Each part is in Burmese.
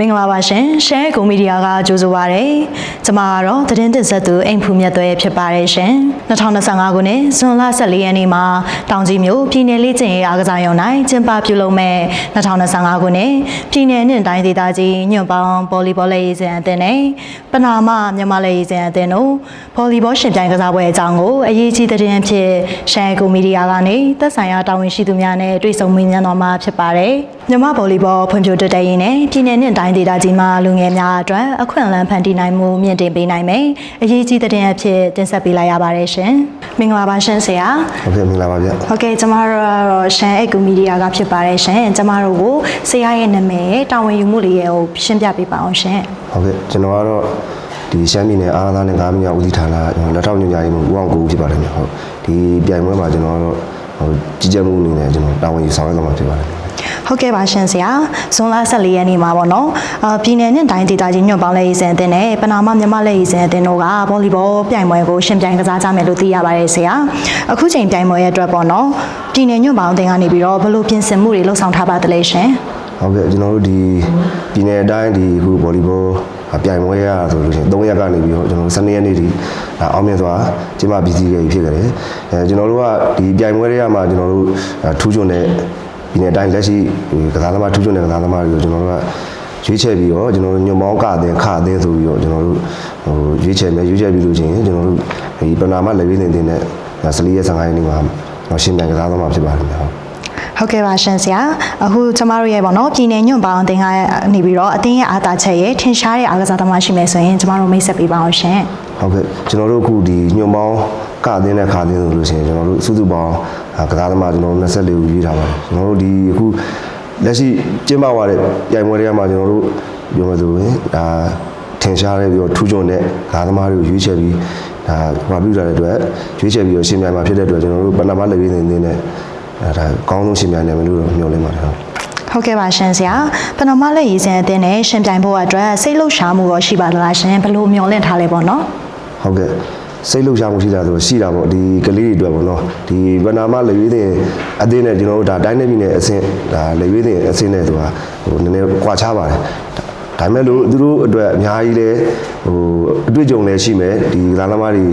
မင်္ဂလာပါရှင်ရှဲကွန်မီဒီယာကကြိုဆိုပါရစေ။ကျွန်မကတော့သတင်းတင်ဆက်သူအိမ်ဖူမြတ်သွဲဖြစ်ပါတယ်ရှင်။2025ခုနှစ်ဇွန်လ14ရက်နေ့မှာတောင်ကြီးမြို့ပြည်내လေးကျင်ရေးအားကစားရုံ၌ကျင်းပပြုလုပ်မဲ့2025ခုနှစ်ပြည်내နဲ့တိုင်းဒေသကြီးညွန့်ပေါင်းဗော်လီဘောလေးရေးစင်အသင်းနဲ့ပနာမမြန်မာလေးရေးစင်အသင်းတို့ဗော်လီဘောရှင်ပြိုင်ကစားပွဲအကြောင်းကိုအရေးကြီးသတင်းအဖြစ်ရှဲကွန်မီဒီယာကနေသက်ဆိုင်ရာတာဝန်ရှိသူများနဲ့တွေ့ဆုံမေးမြန်းတော်မှာဖြစ်ပါတယ်။မြန်မာဗော်လီဘောဖွံ့ဖြိုးတိုးတက်ရေးနဲ့ပြည်내နဲ့တိုင်းဒေသကြီးမှာလူငယ်များအတွက်အခွင့်အလမ်းဖန်တီးနိုင်မှုမြင့်တင်ပေးနိုင်မယ်။အရေးကြီးသတင်းအဖြစ်တင်ဆက်ပေးလိုက်ရပါတယ်ရှင်။မင်္ဂလာပါရှင်ဆရာ။ဟုတ်ကဲ့မင်္ဂလာပါဗျဟုတ်ကဲ့ကျမတို့ကတော့ရှန်အက်ကူမီဒီယာကဖြစ်ပါတယ်ရှင်ကျမတို့ကိုဆရာရဲ့နာမည်တာဝန်ယူမှုလေးရဲ့ကိုရှင်းပြပေးပါအောင်ရှင်ဟုတ်ကဲ့ကျွန်တော်ကတော့ဒီရှမ်းပြည်နယ်အားသားနဲ့ကားမညာဦးစီးဌာနလက်ထောက်ညွှန်ကြားရေးမှူးဦးအောင်ကိုဦးဖြစ်ပါတယ်ဗျဟုတ်ဒီပြိုင်ပွဲမှာကျွန်တော်ကတော့ဟိုကြီးကြပ်မှုအနေနဲ့ကျွန်တော်တာဝန်ယူဆောင်ရွက်သွားမှာဖြစ်ပါတယ် ဟုတ်ကဲ့ပါရှင်ဆရာဇွန်လ14ရက်နေ့မှာပေါ့နော်အာပြည်နယ်နဲ့တိုင်းဒေသကြီးညွန့်ပေါင်းလက်ရေးစင်အသင်းနဲ့ပနာမမြန်မာလက်ရေးစင်အသင်းတို့ကဗောလီဘောပြိုင်ပွဲကိုရှင်ပြိုင်ကစားကြမယ်လို့သိရပါတယ်ဆရာအခုချိန်ပြိုင်ပွဲရဲ့အတွက်ပေါ့နော်ပြည်နယ်ညွန့်ပေါင်းအသင်းကနေပြီးတော့ဘယ်လိုပြင်ဆင်မှုတွေလှုပ်ဆောင်ထားပါသလဲရှင်ဟုတ်ကဲ့ကျွန်တော်တို့ဒီပြည်နယ်အတိုင်းဒီအခုဗော်လီဘောပြိုင်ပွဲရဆိုလို့ရှိရင်3ရက်ကနေပြီးတော့ကျွန်တော်တို့12ရက်နေ့ဒီဒါအောင်မြင်စွာကျင်းပပြီးစီးခဲ့ပြီဖြစ်ကြတယ်အဲကျွန်တော်တို့ကဒီပြိုင်ပွဲတွေကမှကျွန်တော်တို့ထူးချွန်တဲ့ ပြည်နယ်အတိုင်းလက်ရှိကစားသမားထူးချွန်တဲ့ကစားသမားတွေကိုကျွန်တော်တို့ကရွေးချယ်ပြီးတော့ကျွန်တော်တို့ညွန်မောင်းကအတဲ့ခအတဲ့ဆိုပြီးတော့ကျွန်တော်တို့ဟိုရွေးချယ်မယ်ရွေးချယ်ပြီးလို့ချင်းကျွန်တော်တို့ဒီပနာမလက်ဝင်းနေတဲ့နဲ့စလီရဲ့15ရက်နေ့မှာတော့ရှင်းပြန်ကစားသွားမှာဖြစ်ပါတယ်ဟုတ်ဟုတ်ကဲ့ပါရှင်ဆရာအခုကျမတို့ရဲ့ပေါ့နော်ပြည်နယ်ညွန့်ပေါင်းအသင်းကနေပြီးတော့အသင်းရဲ့အားသာချက်ရဲ့ထင်ရှားတဲ့အားကစားသမားရှိမယ်ဆိုရင်ကျမတို့မိတ်ဆက်ပေးပါအောင်ရှင်ဟုတ်ကဲ့ကျွန်တော်တို့အခုဒီညွန်မောင်း ကအတဲ့နဲ့ခအတဲ့ဆိုလို့ရှိရင်ကျွန်တော်တို့စုစုပေါင်းကစားသမားကျွန်တော်တို့24ဦးရွေးထားပါတယ်ကျွန်တော်တို့ဒီအခုလက်ရှိကျင်းပသွားတဲ့ပြိုင်ပွဲတွေကမှာကျွန်တော်တို့ပြောမယ်ဆိုရင်ဒါထင်ရှားတဲ့ပြီးတော့ထူးချွန်တဲ့ကားသမားတွေကိုရွေးချယ်ပြီးဒါဟောပြုထားတဲ့အတွက်ရွေးချယ်ပြီးတော့ရှင်ပြိုင်မှာဖြစ်တဲ့အတွက်ကျွန်တော်တို့ပဏာမလက်ပြီးနေနေတဲ့အဲဒါအကောင်းဆုံးရှင်ပြိုင်နိုင်မယ်လို့တော့မျှော်လင့်ပါတယ်ဟုတ်ဟုတ်ကဲ့ပါရှင်ဆရာပဏာမလက်ရည်စင်အသင်းနဲ့ရှင်ပြိုင်ဖို့အတွက်စိတ်လှုပ်ရှားမှုရောရှိပါသလားရှင်ဘယ်လိုမျှော်လင့်ထားလဲပေါ့နော်ဟုတ်ကဲ့ စိတ်လှုပ်ရှားမှုရှိတာဆိုရှိတာပေါ့ဒီကလေးတွေအတွက်ပေါ့နော်ဒီဗနာမလက်ရွေးတဲ့အသေးနဲ့ကျွန်တော်တို့ဒါတိုင်းနေပြည်နယ်အဆင့်ဒါလက်ရွေးတဲ့အဆင့်နဲ့ဆိုတာဟိုနည်းနည်းကွာခြားပါတယ်ဒါပေမဲ့လို့သူတို့အတွက်အများကြီးလဲဟိုအတွေ့အကြုံလည်းရှိမယ်ဒီကစားသမားတွေ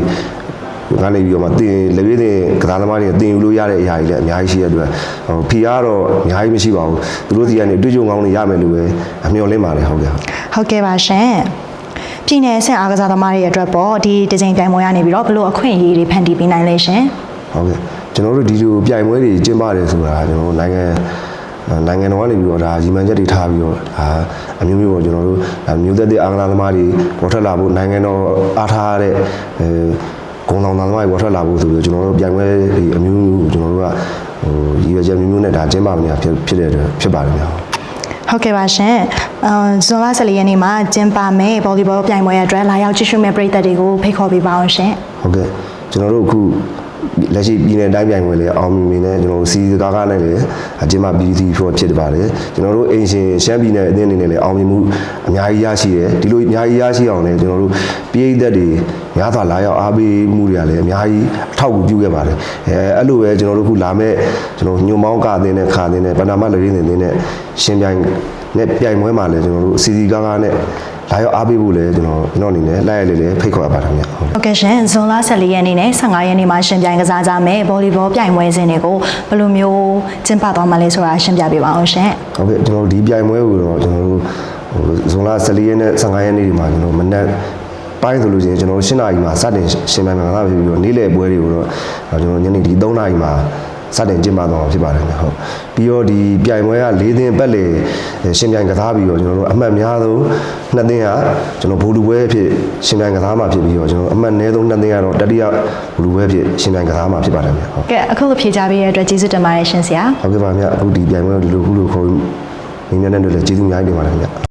ကနေပြီးတော့မှတင်လက်ရွေးတဲ့ကစားသမားတွေတင်ယူလို့ရတဲ့အရာတွေလည်းအများကြီးရှိတဲ့အတွက်ဟိုဖီအားတော့အများကြီးမရှိပါဘူးသူတို့ဒီကနေအတွေ့အကြုံကောင်းတွေရမယ်လို့ပဲအမျှော်လင့်ပါတယ်ဟုတ်ကဲ့ဟုတ်ကဲ့ပါရှင် ပြည်နယ်အဆင့်အားကစားသမားတွေအတွက်ပေါ့ဒီဒီဇိုင်းပြိုင်ပွဲကနေပြီးတော့ဘယ်လိုအခွင့်အရေးတွေဖန်တီးပေးနိုင်လဲရှင်ဟုတ်ကဲ့ကျွန်တော်တို့ဒီလိုပြိုင်ပွဲတွေကျင်းပတယ်ဆိုတာကျွန်တော်တို့နိုင်ငံနိုင်ငံတော်ကနေပြီးတော့ဒါရီမန်ချက်တွေထားပြီးတော့ဒါအမျိုးမျိုးပေါ့ကျွန်တော်တို့ဒါမျိုးသက်တဲ့အာဂလာသမားတွေပေါ်ထွက်လာဖို့နိုင်ငံတော်အားထားတဲ့အဲဂုံဆောင်သမားတွေပေါ်ထွက်လာဖို့ဆိုပြီးတော့ကျွန်တော်တို့ပြိုင်ပွဲတွေအမျိုးမျိုးကျွန်တော်တို့ကဟိုရည်ရွယ်ချက်မျိုးမျိုးနဲ့ဒါကျင်းပမနေတာဖြစ်ဖြစ်တဲ့အတွက်ဖြစ်ပါတယ်များ ဟုတ်ကဲ့ပါရှင်အမ်ဇွန်လ14ရက်နေ့မှာကျင်းပမယ်ဗော်လီဘောပြိုင်ပွဲအတွက်လာရောက်ကြည့်ရှုမဲ့ပရိသတ်တွေကိုဖိတ်ခေါ်ပေးပါအောင်ရှင်ဟုတ်ကဲ့ကျွန်တော်တို့အခု လက်ရှိပြည်နယ်တိုင်းပြိုင်ပွဲလေအောင်မြင်မြင်နဲ့ကျွန်တော်တို့စီစကားကားနဲ့လေအကျင်းပပြီးစီဖို့ဖြစ်ပါတယ်ကျွန်တော်တို့အင်ရှင်ရှမ်းပြည်နယ်အသင်းအနေနဲ့လည်းအောင်မြင်မှုအများကြီးရရှိတယ်ဒီလိုအများကြီးရရှိအောင်လည်းကျွန်တော်တို့ပြည်သက်တွေများစွာလာရောက်အားပေးမှုတွေကလည်းအများကြီးအထောက်အကူပြုခဲ့ပါတယ်အဲအဲ့လိုပဲကျွန်တော်တို့အခုလာမဲ့ကျွန်တော်ညွန်မောင်းကအသင်းနဲ့ခါအသင်းနဲ့ပဏာမလူရင်းအသင်းနဲ့ရှင်ပြိုင် နဲ့ပြိုင်ပွဲမှာလည်းကျွန်တော်တို့စီစီကားကားနဲ့လာရောက်အားပေးဖို့လည်းကျွန်တော်ကျွန်တော်အနေနဲ့လိုက်ရလေလေဖိတ်ခေါ်ရပါတယ်ခင်ဗျဟုတ်ဟုတ်ကဲ့ရှင်ဇွန်လ14ရက်နေ့နဲ့15ရက်နေ့မှာရှင်ပြိုင်ကစားကြမယ်ဗော်လီဘောပြိုင်ပွဲစဉ်တွေကိုဘယ်လိုမျိုးကျင်းပသွားမှာလဲဆိုတာရှင်းပြပေးပါအောင်ရှင်ဟုတ်ကဲ့ကျွန်တော်တို့ဒီပြိုင်ပွဲကိုတော့ကျွန်တော်တို့ဟိုဇွန်လ14ရက်နဲ့15ရက်နေ့ဒီမှာကျွန်တော်မနက်ပိုင်းဆိုလို့ရှိရင်ကျွန်တော်တို့7နာရီမှာစတင်ရှင်ပြိုင်မှာလာဖြစ်ပြီးတော့နေ့လယ်ပွဲတွေကိုတော့ကျွန်တော်ညနေဒီ3နာရီမှာ စတင်ကျင်းပသွားမှာဖြစ်ပါတယ်ခင်ဗျဟုတ်ပြီးတော့ဒီပြိုင်ပွဲက၄သင်းပတ်လေရှင်ပြိုင်ကစားပြီးတော့ကျွန်တော်တို့အမှတ်များဆုံးနှစ်သင်းကကျွန်တော်ဘူလူပွဲအဖြစ်ရှင်ပြိုင်ကစားမှာဖြစ်ပြီးတော့ကျွန်တော်အမှတ်နည်းဆုံးနှစ်သင်းကတော့တတိယဘူလူပွဲအဖြစ်ရှင်ပြိုင်ကစားမှာဖြစ်ပါတယ်ခင်ဗျဟုတ်ကဲအခုလိုဖြေကြပေးရတဲ့အတွက်ကျေးဇူးတင်ပါတယ်ရှင်ဆရာဟုတ်ကဲ့ပါခင်ဗျအခုဒီပြိုင်ပွဲကိုဒီလိုခုလိုခေါ်မိများတဲ့အတွက်လည်းကျေးဇူးအများကြီးတင်ပါတယ်ခင်ဗျ